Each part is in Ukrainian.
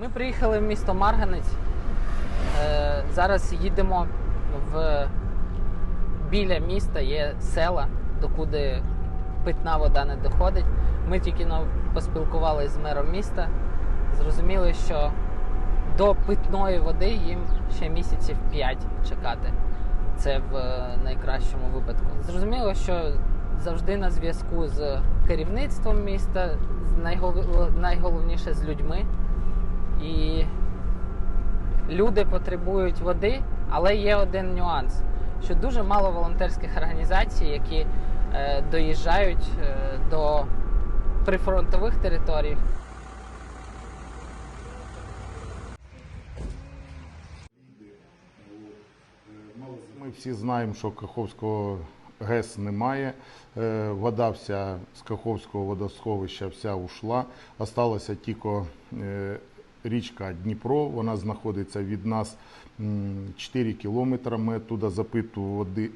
Ми приїхали в місто Марганець. Е, зараз їдемо в біля міста є села, докуди питна вода не доходить. Ми тільки поспілкувалися з мером міста. Зрозуміли, що до питної води їм ще місяців 5 чекати. Це в е, найкращому випадку. Зрозуміло, що завжди на зв'язку з керівництвом міста, найголовніше з людьми. І люди потребують води, але є один нюанс, що дуже мало волонтерських організацій, які е, доїжджають е, до прифронтових територій. Ми всі знаємо, що Каховського ГЕС немає. Е, Вода вся з Каховського водосховища вся ушла. Осталася тільки е, річка Дніпро. Вона знаходиться від нас м, 4 кілометри. Ми туди запиту води,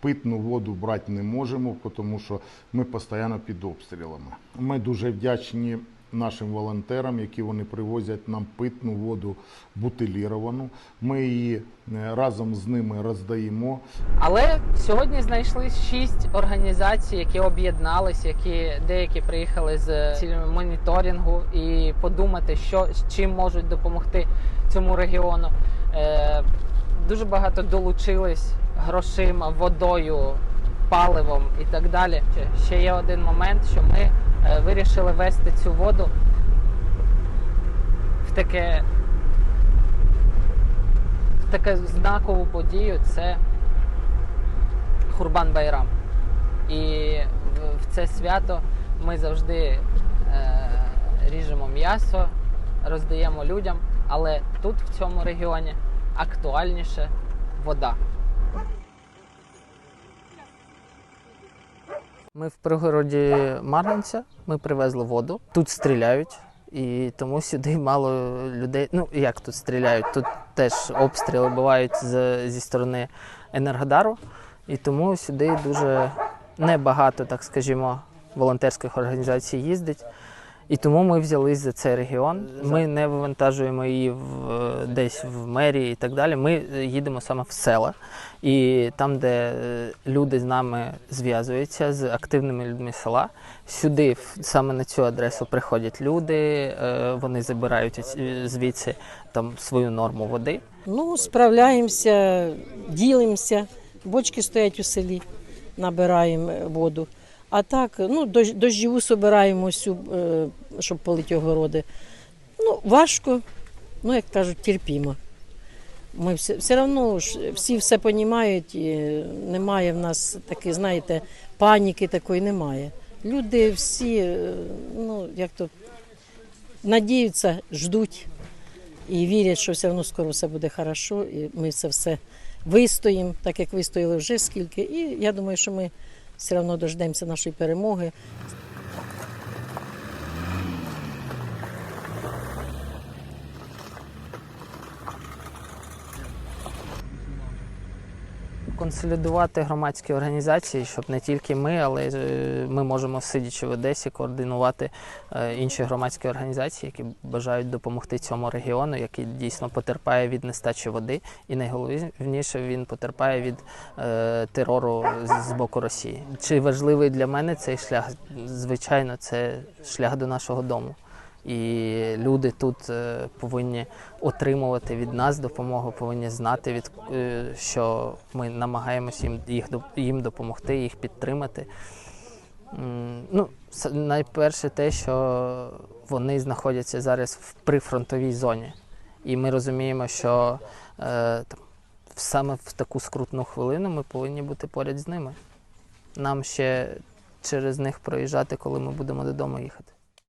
питну воду брати не можемо, тому що ми постійно під обстрілами. Ми дуже вдячні нашим волонтерам, які вони привозять нам питну воду бутиліровану. Ми її е, разом з ними роздаємо. Але сьогодні знайшли шість організацій, які об'єднались, які деякі приїхали з цілями моніторингу і подумати, що чим можуть допомогти цьому регіону. Е, дуже багато долучились грошима, водою, паливом і так далі. Ще- є один момент, що ми вирішили вести цю воду в таке в таку знакову подію. Це Хурбан Байрам. І в це свято ми завжди е, ріжемо м'ясо, роздаємо людям, але тут, в цьому регіоні, актуальніше вода. Ми в пригороді Марганця, ми привезли воду. Тут стріляють, і тому сюди мало людей. Ну як тут стріляють? Тут теж обстріли бувають з, зі сторони Енергодару, і тому сюди дуже небагато, так скажімо, волонтерських організацій їздить. І тому ми взялись за цей регіон. Ми не вивантажуємо її в, десь в мерії і так далі. Ми е, їдемо саме в села. І там, де е, люди з нами зв'язуються з активними людьми села, сюди, саме на цю адресу, приходять люди, е, вони забирають звідси там свою норму води. Ну, справляємося, ділимося. Бочки стоять у селі, набираємо воду. А так, ну, дощ- дощову собираємо всю, е, щоб полити огороди. Ну, важко, ну, як кажуть, терпімо. Ми все, все одно всі все розуміють, і немає в нас такої, знаєте, паніки такої немає. Люди всі, е, ну, як то, надіються, ждуть і вірять, що все одно скоро все буде хорошо, і ми це все вистоїмо, так як вистояли вже скільки. І я думаю, що ми все одно дождемося нашої перемоги. Консолідувати громадські організації, щоб не тільки ми, але е, ми можемо, сидячи в Одесі, координувати е, інші громадські організації, які бажають допомогти цьому регіону, який дійсно потерпає від нестачі води, і найголовніше він потерпає від е, терору з- з боку Росії. Чи важливий для мене цей шлях? Звичайно, це шлях до нашого дому. І люди тут е, повинні отримувати від нас допомогу, повинні знати, від, е, що ми намагаємося їм, їх, їм допомогти, їх підтримати. Ну, найперше те, що вони знаходяться зараз в прифронтовій зоні. І ми розуміємо, що е, саме в таку скрутну хвилину ми повинні бути поряд з ними. Нам ще через них проїжджати, коли ми будемо додому їхати.